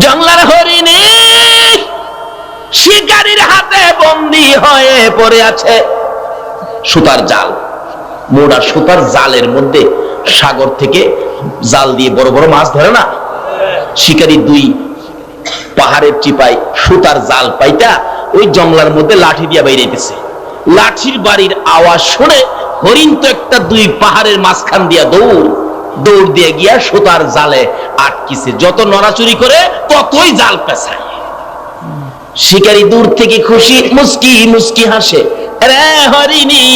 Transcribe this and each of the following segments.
জঙ্গলার হরিণী, শিকারীর হাতে বন্দি হয়ে পড়ে আছে সুতার জাল। মোড়া সুতার জালের মধ্যে সাগর থেকে জাল দিয়ে বড় বড় মাছ ধরে না? শিকারী দুই পাহাড়ের চিপায় সুতার জাল পাইতা ওই জঙ্গলার মধ্যে লাঠি দিয়া বাইরেতেছে লাঠির বাড়ির আওয়াজ শুনে হরিণ তো একটা দুই পাহাড়ের মাঝখান দিয়া দৌড়। দৌড় দিয়ে গিয়া সুতার জালে আটকিছে। যত নড়াচুরি করে ততই জাল পেছায়। শিকারী দূর থেকে খুশি মুস্কি মুস্কি হাসে। রে হরিণী,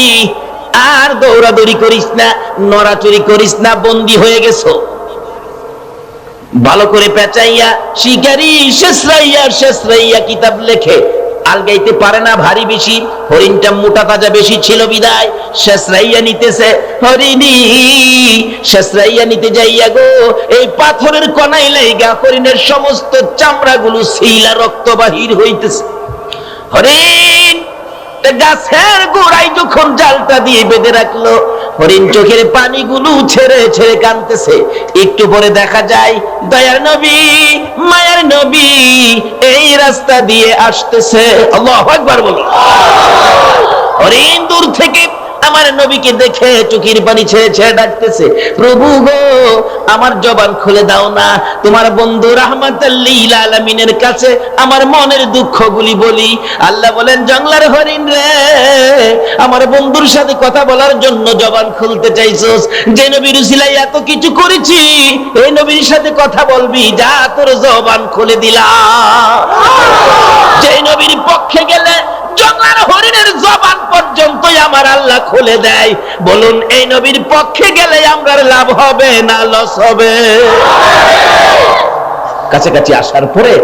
আর দৌড়াদৌড়ি করিস না নড়াচুরি করিস না, বন্দি হয়ে গেছো। ভালো করে পেঁচাইয়া শিকারি শেষরাইয়া শেষরাইয়া কিতাব লেখে। আলগাইতে পারে না ভারী বেশি, হরিণটা মোটা তাজা বেশি ছিল বিদায় শেষরাইয়া নিতেছে হরিণী শেষরাইয়া নিতে যাইয়া গো, এই পাথরের কনাই লাইগা হরিণের সমস্ত চামড়াগুলো শিলা রক্ত বাহির হইতেছে। হরিণ গাছের গোড়ায় যখন জালটা দিয়ে বেঁধে রাখল হরিণ চোখের পানিগুলো ছেড়ে ছেড়ে কানতেছে একটু পরে দেখা যায়, দয়ার নবী, মায়ার নবী এই রাস্তা দিয়ে আসতেছে। আল্লাহ একবার বলো হরিণ দূর থেকে আমার নবীকে দেখে চোখের পানি ছেড়ে ছেড়ে ডাকতেছে, প্রভু গো, আমার জবান খুলে দাও না। তোমার বন্ধু রাহমাতাল্লিল আলামিনের কাছে আমার মনের দুঃখগুলি বলি। আল্লাহ বলেন জঙ্গলার হরিণ রে, আমার বন্ধুর সাথে কথা বলার জন্য জবান খুলতে চাইছস। যে নবীর উসিলাই এত কিছু করেছি, এই নবীর সাথে কথা বলবি, যা তোর জবান খুলে দিলাম। যে নবীর পক্ষে গেলে জঙ্গলার হরিণের জবান পর্যন্তই আমার আল্লাহ খুলে দেয়। বলুন, এই নবীর পক্ষে গেলে আমরা লাভ হবে না, লস হবে? কাছাকাছি আসার পরে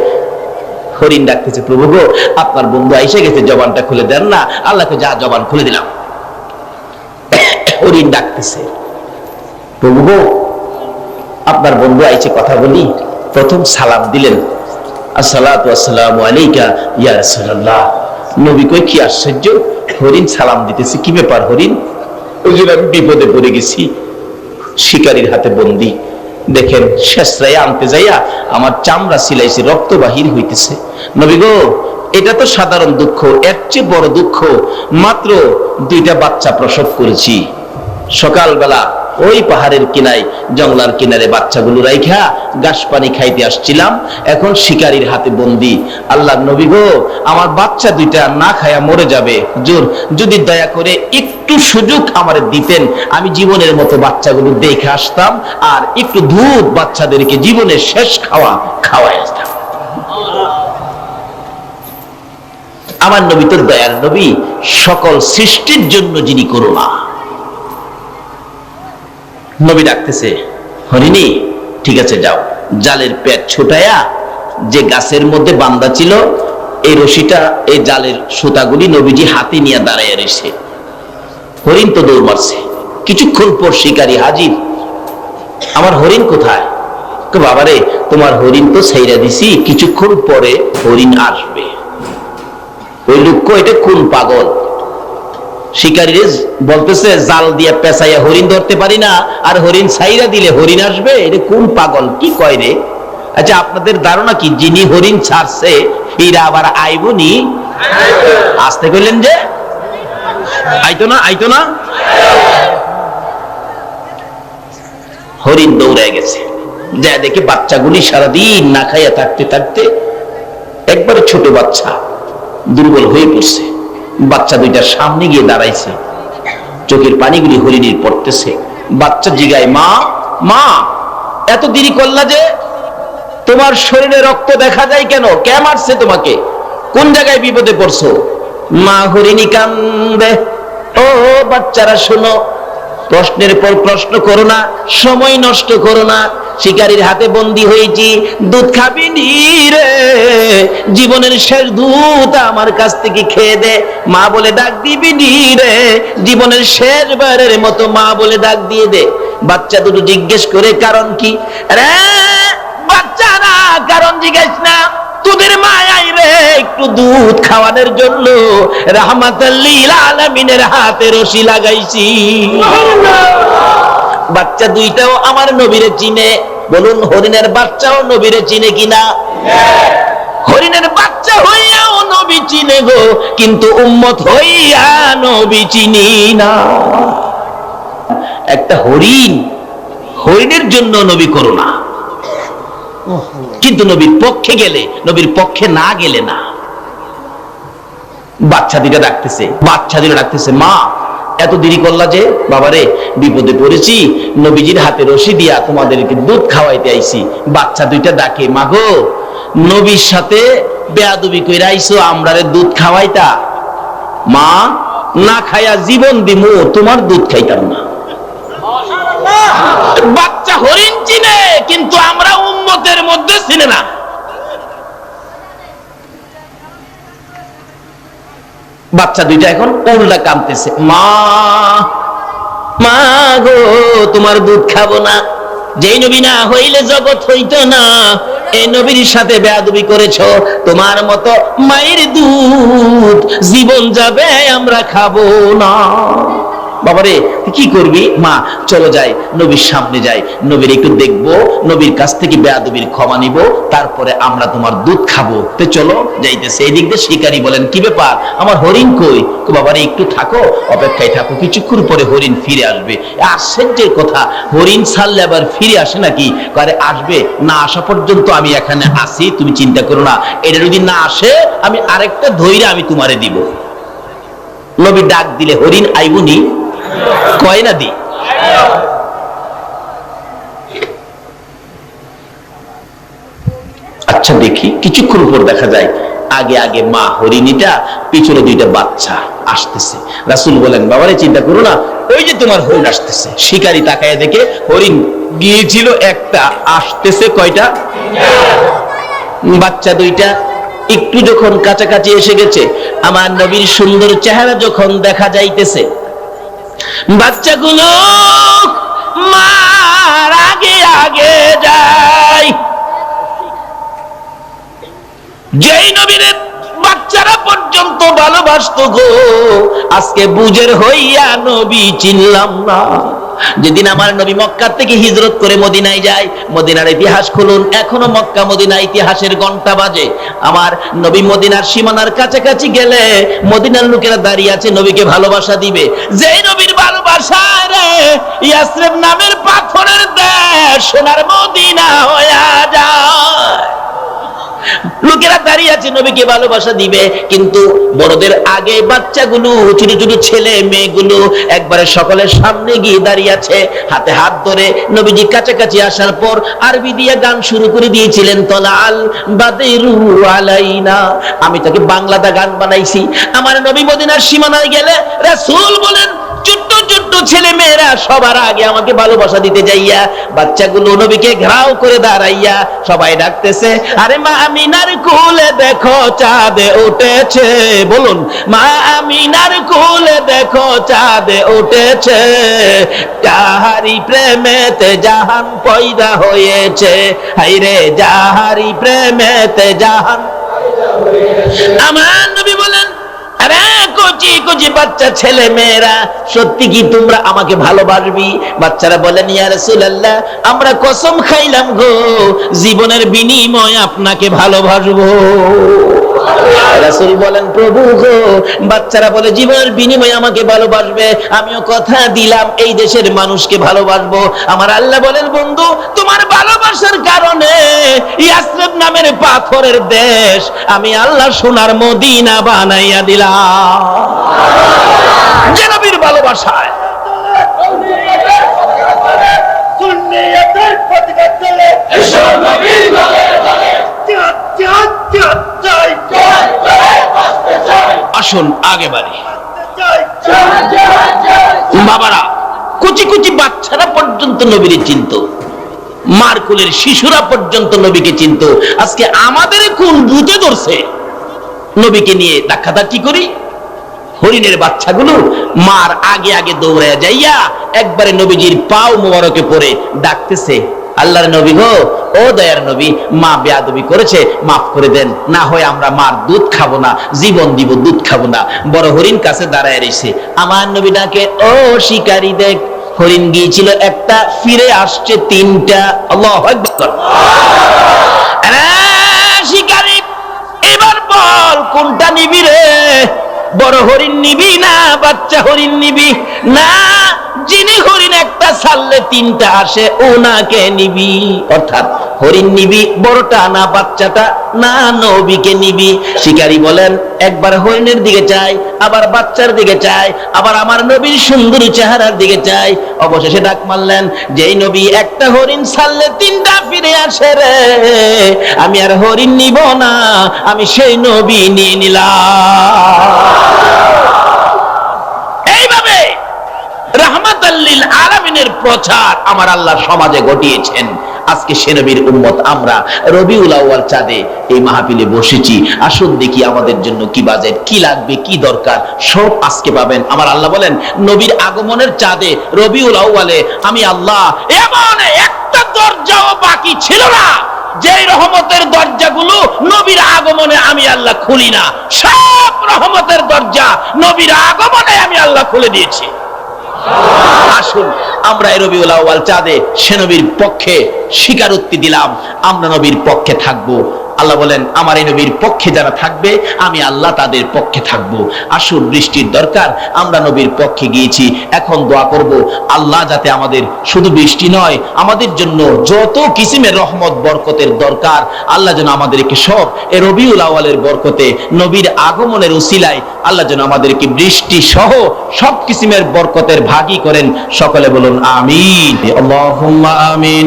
হরিণ ডাকতেছে, প্রভু গো, আপনার বন্ধু এসে গেছে, জবানটা খুলে দেন না, আল্লাহকে যা জবান খুলে দিলাম। হরিণ ডাকতেছে, প্রভু গো, আপনার বন্ধু আইছে, কথা বলি। প্রথম সালাম দিলেন, আসসালাতু আসসালামু আলাইকা ইয়া রাসূলুল্লাহ। নবী কই কি আশ্চর্য, হরিণ সালাম দিতেছে, কি ব্যাপার হরিণ? হুজুর, আমি বিপদে পড়ে গেছি, শিকারীর হাতে বন্দি। দেখেন শেষরাই আনতে যাইয়া আমার চামড়া সিলাইছে, রক্ত বাহির হইতেছে। নবী গো, এটা তো সাধারণ দুঃখ, এর চেয়ে বড় দুঃখ, মাত্র দুইটা বাচ্চা প্রসব করেছি। সকালবেলা ওই পাহাড়ের কিনায়, জঙ্গলার কিনারে বাচ্চাগুলো রাইখা ঘাস পানি খাইতে আসছিলাম। এখন শিকারীর হাতে বন্দি। আল্লাহ নবী গো, আমার বাচ্চা দুইটা না খায়া মরে যাবে। জোর, যদি দয়া করে একটু সুযোগ আমার দিতেন, আমি জীবনের মতো বাচ্চাগুলো দেখে আসতাম আর একটু দুধ বাচ্চাদেরকে জীবনের শেষ খাওয়া খাওয়াই আসতাম। আমার নবী তোর দয়ার নবী, সকল সৃষ্টির জন্য যিনি করুণা। নবী ডাকতেছে, হরিণী, ঠিক আছে, যাও। জালের পেট ছোটায়া যে গাছের মধ্যে বান্দা ছিল, এই রশিটা, এই জালের সুতাগুলি নবীজি হাতে নিয়ে দাঁড়াইয়া রয়েছে হরিণ তো দৌড় মারছে। কিছুক্ষণ পর শিকারী হাজির। আমার হরিণ কোথায়? তো বাবারে, তোমার হরিণ তো সেইরা দিছি, কিছুক্ষণ পরে হরিণ আসবে। ওই লোক এটা কোন পাগল? শিকারী বলতেছে, জাল দিয়ে পেঁচাইয়া হরিণ ধরতে পারি না, আর হরিণ সাইরা দিলে হরিণ আসবে? এটা কোন পাগল? কি কয় রে? আচ্ছা আপনাদের ধারণা কি? যিনি হরিণ ছাড়ছে, এরা আবার আইবনি? আসতে কইলেন যে? আইতো না আইতো না? হরিণ দৌড়ে গেছে। যা দেখে বাচ্চাগুলি সারাদিন না খাইয়া থাকতে থাকতে একবারে ছোট বাচ্চা দুর্বল হয়ে পড়ছে। বাচ্চা দুইটা সামনে গিয়ে দাঁড়াইছে। চোখের পানিগুলি হরিণীর পড়তেছে। বাচ্চা জিগায়, মা মা, এত দেরি করলা যে তোমার শরীরে রক্ত দেখা যায় কেন? কে মারছে তোমাকে? কোন জায়গায় বিপদে পড়ছো? মা, হরিণী কান্দে। ও, বাচ্চারা, শোনো, প্রশ্নের পর প্রশ্ন করো না, সময় নষ্ট করো না। শিকারীর হাতে বন্দি হয়েছি। দুধ খাবি নি রে? জীবনের শেষ দুধ আমার কাছ থেকে খেয়ে দে। মা বলে ডাক দিবি নি রে? জীবনের শেষ বারের মতো মা বলে ডাক দিয়ে দে। বাচ্চা দুটো জিজ্ঞেস করে কারণ কি? রে বাচ্চারা কারণ জিজ্ঞেস না। তোদের মায়াই রে একটু দুধ খাওয়ানোর জন্য রাহমাতাল্লিল আলামিনের হাতে রশি লাগাইছি। বাচ্চা দুইটাও আমার নবীরে চিনে বলুন, হরিণের বাচ্চাও নবীরে চিনে কিনা? হরিণের বাচ্চা হইয়াও নবী চিনে গো, কিন্তু উম্মত হইয়া নবী চিনি না। একটা হরিণ, হরিণের জন্য নবী করো না। কিন্তু নবীর পক্ষে গেলে, নবীর পক্ষে না গেলে না। বাচ্চা দুইটা ডাকতেছে, বাচ্চা দুইটা ডাকতেছে, মা এত দেরি করলা যে বাবারে বিপদে পড়েছি নবীজির হাতে রশি দিয়া তোমাদেরকে দুধ খাওয়াইতে আইছি বাচ্চা দুইটা ডাকে মাগো নবীর সাথে বেয়াদবি কইরা আইছো আমরারে দুধ খাওয়াইতা? মা না খায়া জীবন দিমু তোমার দুধ খাইতাম না। বাচ্চা হরিণ চিনে কিন্তু আমরা উম্মতের মধ্যে চিনে না বাচ্চা দুইটা এখন উল্টা কামতেছে। মা মা গো, তোমার দুধ খাব না। যে নবী না হইলে জগৎ হইতো না। এই নবীর সাথে বেয়াদবি করেছ। তোমার মতো মায়ের দুধ জীবন যাবে, আমরা খাব না। বাবারে কি করবি? মা, চলো যাই, নবীর সামনে যাই। নবীর একটু দেখব, নবীর কাছ থেকে বেয়াদবির ক্ষমা নিব, তারপরে আমরা তোমার দুধ খাব। তো চলো, যাইতেছে। এই দিক দিয়ে শিকারী বলেন, কি ব্যাপার? আমার হরিণ কই? তো বাবারে, একটু থাকো, অপেক্ষায় থাকো। কিছুক্ষণ পরে হরিণ ফিরে আসবে। আশ্চর্যের কথা, হরিণ ছাড়লে আবার ফিরে আসে নাকি? আরে, আসবে। না আসা পর্যন্ত আমি এখানে আসি তুমি চিন্তা করো না। এটা যদি না আসে, আমি আরেকটা ধৈর্য আমি তোমারে দিব। নবী ডাক দিলে, হরিণ আইবুনি কয় না দি আচ্ছা দেখি। কিছুক্ষণ পর দেখা যায়, আগে আগে মা হরিণীটা, পিছনে দুইটা বাচ্চা আসতেছে। রাসুল বলেন, বাবারে, চিন্তা করো না, ওই যে তোমার হরিণ আসতেছে। শিকারি তাকায় দেখে হরিণ গিয়েছিল একটা, আসতেছে কয়টা? বাচ্চা দুইটা। একটু যখন কাছাকাছি এসে গেছে, আমার নবীর সুন্দর চেহারা যখন দেখা যাইতেছে বাচ্চাগুলো মার আগে আগে যায়। যেই নবীর বাচ্চারা পর্যন্ত ভালোবাসতো গো, আজকে বুঝের হইয়া নবী চিনলাম না। যেদিন আমার নবী মক্কা থেকে হিজরত করে মদিনায় যায়, মদিনার ইতিহাস খুলুন। এখনও মক্কা মদিনা ইতিহাসের ঘণ্টা বাজে। আমার নবী মদিনার সীমানার কাছাকাছি গেলে মদিনার লোকেরা দাঁড়িয়ে আছে, নবীকে ভালোবাসা দিবে। যেই নবীর ভালোবাসা রে, ইয়াসরিব নামের পাথরের দেশ, সোনার মদিনা হইয়া যায়। লোকেরা দাঁড়িয়ে আছে, নবীকে ভালোবাসা দিবে, কিন্তু বড়দের আগে বাচ্চাগুলো, ছোট ছোট ছেলে মেয়েগুলো একবারে সকলের সামনে গিয়ে দাঁড়িয়ে আছে। হাতে হাত ধরে নবীজি কাছাকাছি আসার পর আরবি দিয়ে গান শুরু করে দিয়েছিলেন তলা আল বাদেরু আলাইনা। আমি তাকে বাংলাতে গান বানাইছি। আমার নবী মদিনার সীমানায় গেলে রাসূল বলেন ছোট্ট ছেলে মেয়েরা সবার আগে আমাকে ভালোবাসা দিতে যাইয়া বাচ্চাগুলো নবীকে ঘ্রাও করে দাঁড়াইয়া সবাই ডাকতেছে আরে মা আমিনার কুলে দেখো চাঁদে উঠেছে। বলুন মা আমিনার কুলে দেখো চাঁদে উঠেছে। যাহারি প্রেমেতে জাহান পয়দা হয়েছে। হাইরে যাহারি প্রেমেতে জাহান আমার কচি বাচ্চা ছেলে মেয়েরা? সত্যি কি তোমরা আমাকে ভালোবাসবি? বাচ্চারা বলেন, ইয়া রাসূলুল্লাহ, আমরা কসম খাইলাম গো। জীবনের বিনিময় আপনাকে ভালোবাসবো। রাসূল বলেন প্রভু গো বাচ্চারা বলে জীবনের বিনিময়ে আমাকে ভালোবাসবে। আমিও কথা দিলাম এই দেশের মানুষকে ভালোবাসবো। আমার আল্লাহ বলেন বন্ধু তোমার ভালোবাসার কারণে ইয়াসরিব নামের পাথরের দেশ আমি আল্লাহ সোনার মদিনা বানাইয়া দিলাম। যে নবীর ভালোবাসায়। সুন্নিয়তের আসুন আগে বাড়ি। বাবারা, কুচি কুচি বাচ্চারা পর্যন্ত নবীর চিন্ত। মার কুলের শিশুরা পর্যন্ত নবীকে চিনত। আজকে আমাদের কোন ভূতে ধরছে। নবীকে নিয়ে ধাক্কাধাক্কি করি। হরিণের বাচ্চাগুলো মার আগে আগে দৌড়ায় যাইয়া একবারে নবীজির পাও মোবারকে পড়ে ডাকতেছে আল্লাহর নবী গো, ও দয়ার নবী, মা বেয়াদবি করেছে, মাফ করে দেন। না হয় আমরা মার দুধ খাব না, জীবন দিব, দুধ খাব না। বড় হরিণ কাছে দাঁড়ায় রয়েছে আমার নবী ডাকে, ও শিকারী দেখ, হরিণ গিয়েছিল একটা, ফিরে আসছে তিনটা। আল্লাহ শিকারী, এবার বল, কোনটা নিবি রে? বড় হরিণ নিবি না, বাচ্চা হরিণ নিবি? না একটা ছাড়লে তিনটা আসে ওনাকে নিবি। অর্থাৎ হরিণ নিবি, বড়টা না, বাচ্চাটা না, নবীকে নিবি। শিকারী বলেন, একবার হরিণের দিকে চাই, আবার বাচ্চার দিকে চাই, আবার আমার নবীর সুন্দর চেহারার দিকে চাই। অবশেষে ডাক মারলেন, যেই নবী, একটা হরিণ ছাড়লে তিনটা ফিরে আসে রে। আমি আর হরিণ নিব না, আমি সেই নবী নিয়ে নিলাম। এইভাবে রাহমাতাল্লিল আলামিনের প্রচার আমার আল্লাহ সমাজে ঘটিয়েছেন। আজকে সে নবীর উম্মত আমরা রবিউল আউয়াল চাঁদে এই মাহফিলে বসেছি। আসুন দেখি আমাদের জন্য কি বাজেট, কি লাগবে, কি দরকার, সব আজকে পাবেন। আমার আল্লাহ বলেন, নবীর আগমনের চাঁদে রবিউল আউয়ালে আমি আল্লাহ এমন একটা দরজাও বাকি ছিল না, যেই রহমতের দরজাগুলো নবীর আগমনে আমি আল্লাহ খুলি না। সব রহমতের দরজা নবীর আগমনে আমি আল্লাহ খুলে দিয়েছি। আসুন আমরা এরবি রবিউল চাঁদে সে নবীর পক্ষে স্বীকারোক্তি দিলাম আমরা নবীর পক্ষে থাকব। আল্লাহ বলেন, আমার এই নবীর পক্ষে যারা থাকবে, আমি আল্লাহ তাদের পক্ষে থাকব। আসুন, বৃষ্টির দরকার, আমরা নবীর পক্ষে গিয়েছি। এখন দোয়া করব, আল্লাহ যাতে আমাদের শুধু বৃষ্টি নয়, আমাদের জন্য যত কিসিমের রহমত, বরকতের দরকার, আল্লাহ যেন আমাদেরকে সব এ রবিউল আওয়ালের বরকতে, নবীর আগমনের উসিলায় আল্লাহ যেন আমাদেরকে বৃষ্টি সহ সব কিসিমের বরকতের ভাগী করেন। সকলে বলুন, আমিন। আমিন।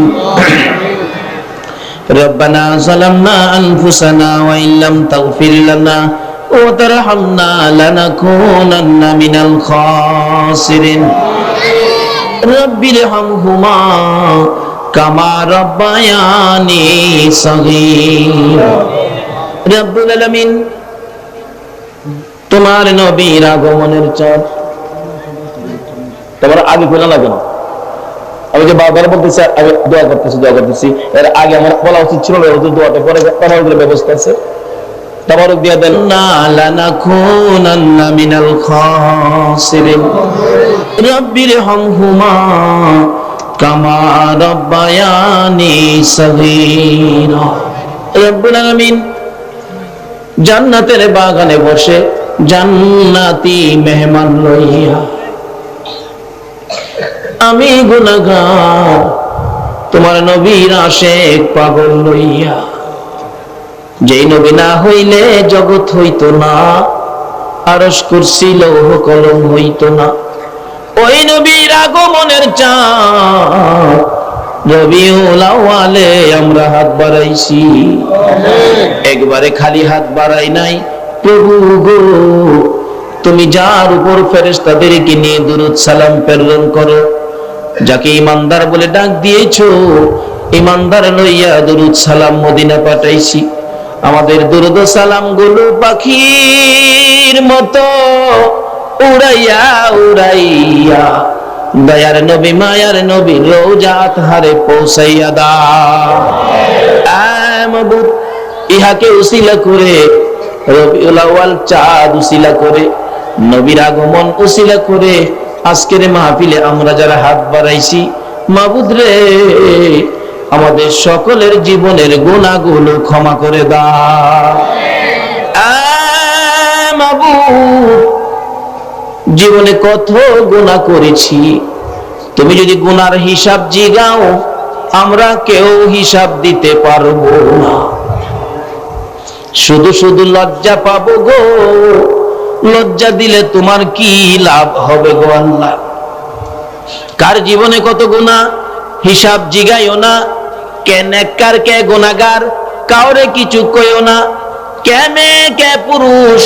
ربنا ظلمنا أنفسنا وإن لم تغفر لنا وترحمنا لنكونن من الخاسرين رب ارحمهما كما ربياني صغير رب العالمين তোমার নবীর আগমনের চাঁদ তোমার আগে ফেলা লাগে না আমি যে বারবার বলতেছি, আমি দোয়া করতেছি দোয়া করতেছি। এর আগে আমার বলা উচিত ছিল না ওদের দোয়াটা পরে তাবারুকের ব্যবস্থা আছে। তাবারুক দিয়ে দেন। না লানাকুনান্না মিনাল খাসিরিন। রাব্বির হামহুমা কামা রাব্বায়ানি সগীরা। রব্বুল আলামিন জান্নাতের বাগানে বসে জান্নাতি মেহমান লইয়া আমি গুনাগার তোমার নবীর আশেক পাগল লইয়া। যেই নবী না হইলে জগৎ হইতো না আরস কুরসি, লৌহ কলম হইতো না। ওই নবীর আগমনের চাঁদ আমরা হাত বাড়াইছি। একবারে খালি হাত বাড়াই নাই প্রভু গো, তুমি যার উপর ফেরেশতাদেরকে নিয়ে দুরুদ সালাম প্রেরণ করো। যাকে ইমানদার বলে ডাক দিয়েছ, ইমানদার লইয়া দুরুদ সালাম মদিনা পাঠাইছি। আমাদের দুরুদ সালামগুলো পাখির মতো উড়াইয়া উড়াইয়া, দয়ার নবী, মায়ার নবী রোজাত হারে পৌঁছাইয়া দা মাবুদ ইহাকে উসিলা করে, রবিউল চাঁদ উসিলা করে, নবীর আগমন উসিলা করে আজকের মাহফিলে আমরা যারা হাত বাড়াইছি, মাবুদ রে, আমাদের সকলের জীবনের গুণাগুলো ক্ষমা করে দাও। জীবনে কত গুণা করেছি। তুমি যদি গুনার হিসাব জিগাও, আমরা কেউ হিসাব দিতে পারব না। শুধু শুধু লজ্জা পাবো গো। লজ্জা দিলে তোমার কি লাভ হবে গো আল্লাহ? কার জীবনে কত গুণা হিসাব জিগাইও না। কে নেককার, কে গুনাগার কাউরে কিছু কইও না। কে মেয়ে, কে পুরুষ,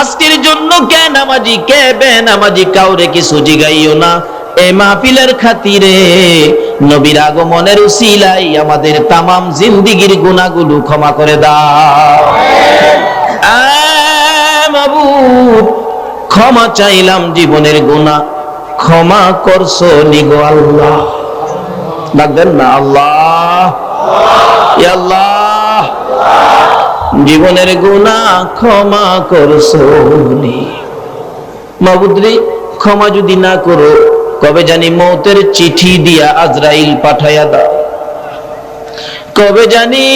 আজকের জন্য কে নামাজি, কে বে নামাজি কাউরে কিছু জিগাইও না। এ মাহফিলের খাতিরে নবীর আগমনের উসিলাই আমাদের তামাম জিন্দিগির গুনাহগুলো ক্ষমা করে দাও। মাবুদ, ক্ষমা চাইলাম জীবনের গুনাহ, ক্ষমা করছ নিগো আল্লাহ। ডাকবেন না, আল্লাহ। আল্লাহ। জীবনের গুণা ক্ষমা করছ মাবুদ্রি ক্ষমা যদি না করো, কবে জানি মৌতের চিঠি দিয়া আজরাইল পাঠাইয়া দাও। কবে জানি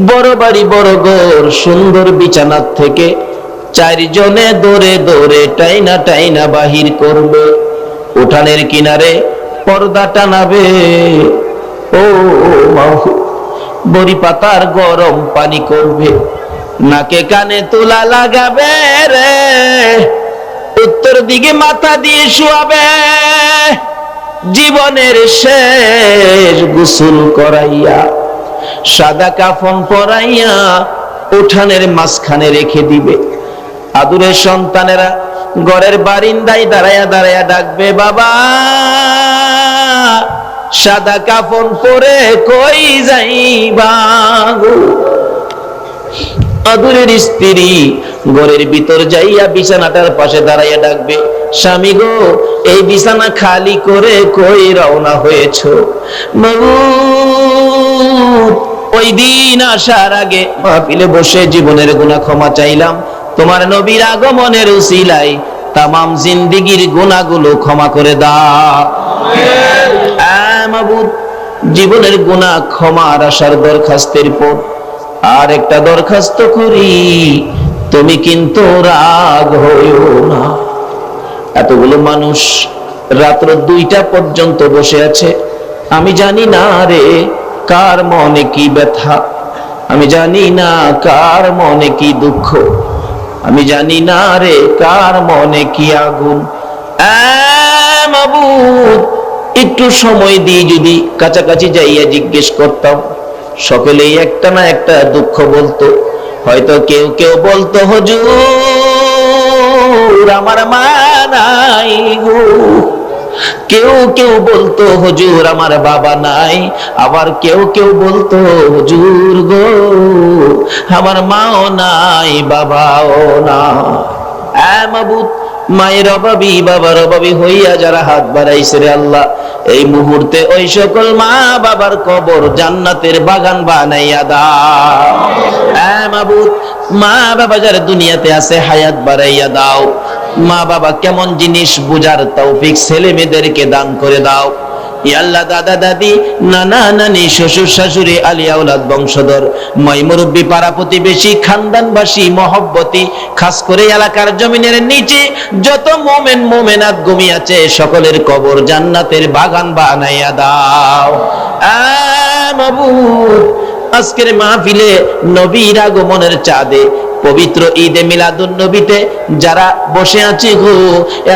বড় বাড়ি, বড় ঘর, সুন্দর বিছানার থেকে চারজনে দৌড়ে দৌড়ে টাইনা টাইনা বাহির করবে। উঠানের কিনারে পর্দা টানাবে। ও বড়ি পাতার গরম পানি করবে। নাকে কানে তুলা লাগাবে রে, উত্তর দিকে মাথা দিয়ে শুয়াবে। জীবনের শেষ গোসল করাইয়া সাদা কাফন পরাইয়া উঠানের মাঝখানে রেখে দিবে। আদুরের সন্তানেরা ঘরের বারিন্দাই দাঁড়ায়া দাঁড়ায়া ডাকবে, বাবা, সাদা কাফন পরে কই যাইবা আদুরের স্ত্রী ঘরের ভিতর যাইয়া বিছানাটার পাশে দাঁড়াইয়া ডাকবে, স্বামী গো, এই বিছানা খালি করে কই রওনা হয়েছ? ওই দিন আসার আগে মাহফিলে বসে জীবনের গুনাহ ক্ষমা চাইলাম। তোমার নবীর আগমনের উসিলাই তামাম জিন্দিগির গুনাহগুলো ক্ষমা করে দাও। মাবুদ জীবনের গুনাহ ক্ষমার আসার দরখাস্তের পর আর একটা দরখাস্ত করি, তুমি কিন্তু রাগ হইও না। এতগুলো মানুষ রাত্র দুইটা পর্যন্ত বসে আছে। আমি জানি না রে, কার মনে কি ব্যথা? আমি জানি না কার মনে কি দুঃখ। আমি জানি না রে, কার মনে কি আগুন। একটু সময় দিয়ে যদি কাছাকাছি যাইয়া জিজ্ঞেস করতাম। সকলেই একটা না একটা দুঃখ বলতো। হয়তো কেউ কেউ বলতো, হজুর, আমার মা নাই গো। কেউ কেউ বলতো, হজুর, আমার বাবা নাই। আবার কেউ কেউ বলতো, হজুর গো, আমার মাও নাই, বাবাও না। মায়ের অভাবী, বাবার অভাবী হইয়া যারা হাত বাড়াইছে রে আল্লাহ, এই মুহূর্তে ওই সকল মা বাবার কবর জান্নাতের বাগান বানাইয়া দাও। মা বাবা যারা দুনিয়াতে আছে, হায়াত বাড়াইয়া দাও। মা বাবা কেমন জিনিস বুঝার তৌফিক ছেলে মেয়েদেরকে দান করে দাও। আল্লাহ দাদা দাদি নানা নানি শ্বশুর শাশুড়ি আলিয়া ওলাদ বংশধর। মই মুরব্বী পাড়া প্রতিবেশী খানদানবাসী মহব্বতী খাস করে এলাকার জমিনের নিচে যত মোমেন মোমেনাত ঘুমিয়ে আছে সকলের কবর জান্নাতের বাগান বানাইয়া দাও। আহ, মাবুদ আজকের মাহফিলে নবীর আগমনের চাঁদে পবিত্র ঈদে মিলাদুন নবীতে যারা বসে আছে গো,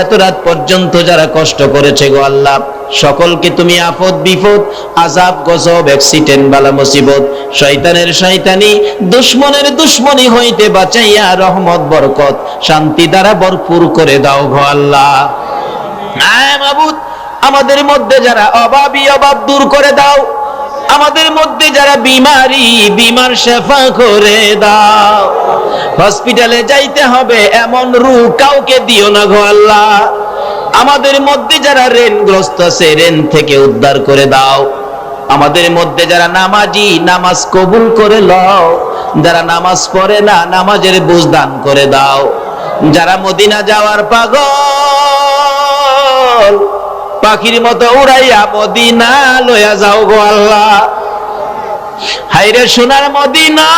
এত রাত পর্যন্ত যারা কষ্ট করেছে গো আল্লাহ, সকলকে তুমি আপদ বিপদ আজাব গজব, অ্যাক্সিডেন্ট, বালা মুসিবত, শয়তানের শয়তানি, দুশ্মনের দুশ্মনী হইতে বাঁচাইয়া রহমত, বরকত, শান্তি দ্বারা ভরপুর করে দাও গো আল্লাহ। আমাদের মধ্যে যারা অভাবী অভাব দূর করে দাও আমাদের মধ্যে যারা বিমারি, বিমার শেফা করে দাও। হসপিটালে যাইতে হবে, এমন রূপ কাউকে দিও না গো আল্লাহ। আমাদের মধ্যে যারা ঋণগ্রস্ত আছে, ঋণ থেকে উদ্ধার করে দাও। আমাদের মধ্যে যারা নামাজি, নামাজ কবুল করে লও। যারা নামাজ পড়ে না, নামাজের বুঝ দান করে দাও। যারা মদিনা যাওয়ার পাগল পাখির মতো উড়াইয়া মদিনা লইয়া যাও গো আল্লাহ। হাইরে সোনার মদিনা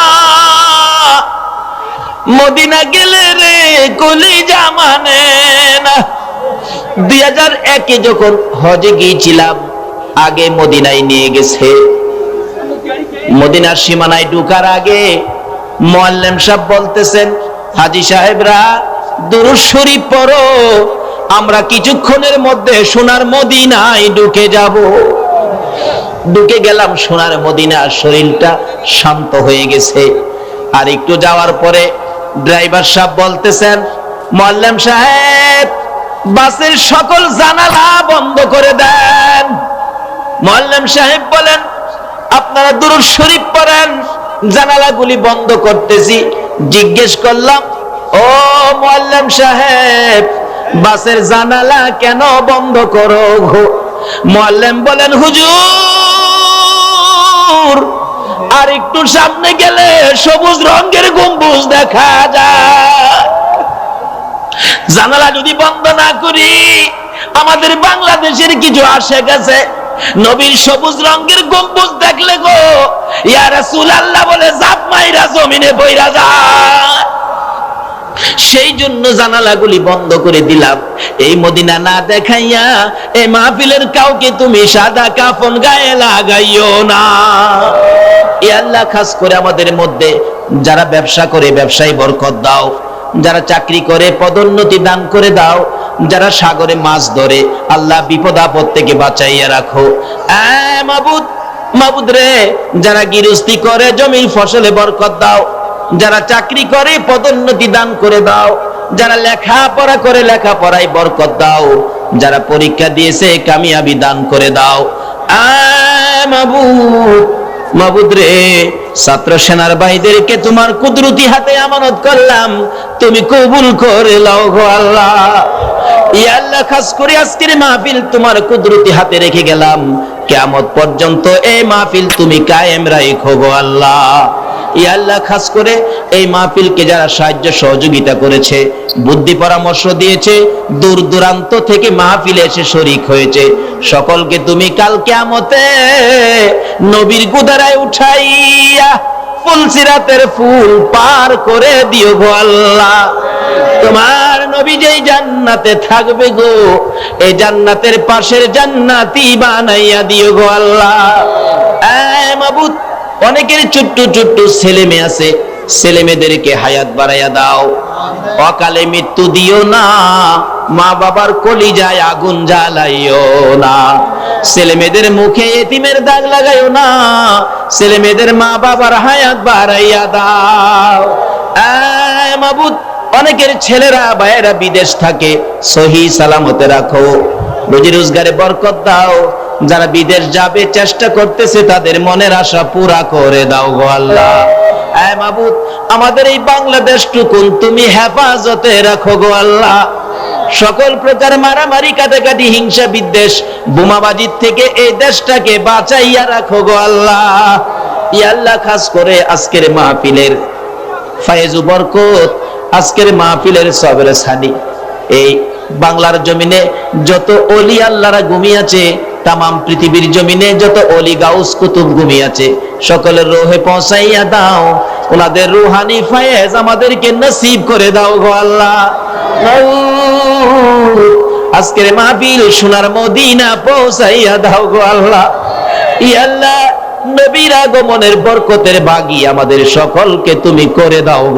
মদিনা গেলে রে কলি জামানে না। দুই হাজার একে যখন হজে গিয়েছিলাম, আগে মদিনায় নিয়ে গেছে। মদিনার সীমানায় ঢুকার আগে মোয়াল্লেম সাহেব বলতেছেন, হাজি সাহেবরা, দুরুদ শরীফ পড়ো। আমরা কিছুক্ষণের মধ্যে সোনার মদিনায় ঢুকে যাব। ঢুকে গেলাম, সোনার মদিনার শরীরটা শান্ত হয়ে গেছে। আর একটু যাওয়ার পরে ড্রাইভার সাহেব বলতেছেন, মোয়াল্লেম সাহেব, বাসের সকল জানালা বন্ধ করে দেন। মোয়াল্লেম সাহেব বলেন, আপনারা দুরুদ শরীফ পড়েন, জানালাগুলি বন্ধ করতেছি। জিজ্ঞেস করলাম, ও মোয়াল্লেম সাহেব বাসের জানালা কেন বন্ধ করো মোয়াল্লেম বলেন, হুজুর, আর একটু সামনে গেলে সবুজ রঙের গম্বুজ দেখা যায়। জানালা যদি বন্ধ না করি, আমাদের বাংলাদেশের কিছু আসে গেছে নবীর সবুজ রঙের গম্বুজ দেখলে গো, ইয়া রাসূলুল্লাহ বলে জাপ মাইরা জমিনে বইরা যায়। সেই জন্য জানালাগুলি বন্ধ করে দিলাম। এই মদিনা না দেখাইয়া এই মাহফিলের কাউকে তুমি সাদা কাফন গায়ে লাগাইও না। এ আল্লাহ খাস করে আমাদের মধ্যে যারা ব্যবসা করে ব্যবসায় বরকত দাও, যারা চাকরি করে পদোন্নতি দান করে দাও, যারা সাগরে মাছ ধরে, আল্লাহ বিপদ আপদ থেকে বাঁচাইয়া রাখো। মাবুদ মাবুদ রে, যারা গৃহস্থী করে, জমির ফসলে বরকত দাও। যারা চাকরি করে, পদোন্নতি দান করে দাও। যারা লেখাপড়া করে, লেখাপড়ায় বরকত দাও। যারা পরীক্ষা দিয়েছে, কামিয়াবি দান করে দাও। মাবুদ রে, ছাত্র সেনার ভাইদেরকে তোমার কুদরতি হাতে আমানত করলাম। তুমি কবুল করে লাও গো আল্লাহ। আল্লাহ, খাস করে আজকের মাহফিল তোমার কুদরতি হাতে রেখে গেলাম। কিয়ামত পর্যন্ত এই মাহফিল তুমি কায়েম রাখো গো আল্লাহ। খাস করে এই মাহফিলকে যারা সাহায্য সহযোগিতা করেছে, বুদ্ধি পরামর্শ দিয়েছে, দূর দূরান্ত থেকে মাহফিলে এসে শরিক হয়েছে। সকলকে তুমি কাল কেমতে নবীর গুদারায় উঠাইয়া ফুলসিরাতের ফুল পার করে দিও গো আল্লাহ। তোমার নবী যেই জান্নাতে থাকবে গো এই জান্নাতের পাশের জান্নাতি বানাইয়া দিও গো আল্লাহ। মাবুদ অনেকের ছোট্ট ছোট্ট ছেলে মেয়ে আছে, ছেলে মেয়েদেরকে হায়াত বাড়াইয়া দাও। অকালে মৃত্যু দিও না, মা বাবার কলি যায় আগুন জ্বালাইও না। ছেলে মেয়েদের মুখে এতিমের দাগ লাগাইও না, ছেলে মেয়েদের মা বাবার হায়াত বাড়াইয়া দাও। মাবুদ, অনেকের ছেলেরা, ভাইয়েরা বিদেশ থাকে, সহি সালামতে রাখো, রুজি রোজগারে বরকত দাও। যারা বিদেশ যাবে, চেষ্টা করতেছে তাদের মনের আশা পুরা করে দাও গো আল্লাহ। আমাদের এই বাংলাদেশ টুকুন তুমি হেফাজতে রাখো গো আল্লাহ। সকল প্রকার মারামারি কাটাকাটি হিংসা, বিদ্বেষ, বোমাবাজির থেকে এই দেশটাকে বাঁচাইয়া রাখো গো আল্লাহ। ই আল্লাহ, খাস করে আজকের মাহফিলের ফায়েজু বরকত, আজকের মাহফিলের সবের সানি। এই বাংলার জমিনে যত অলি আল্লাহরা ঘুমিয়েছে তামাম পৃথিবীর জমিনে যত অলি গাউস কুতুব ঘুমিয়েছে সকলের রোহে পৌঁছাইয়া দাও। ওনাদের রুহানি ফায়েজ আমাদেরকে নসিব করে দাও গো আল্লাহ। আজকের মাহফিল সোনার মদিনা পৌঁছাইয়া দাও গো আল্লাহ। ই আল্লাহ, নবীর আগমনের বরকতের বাগি আমাদের সকলকে তুমি করে দাও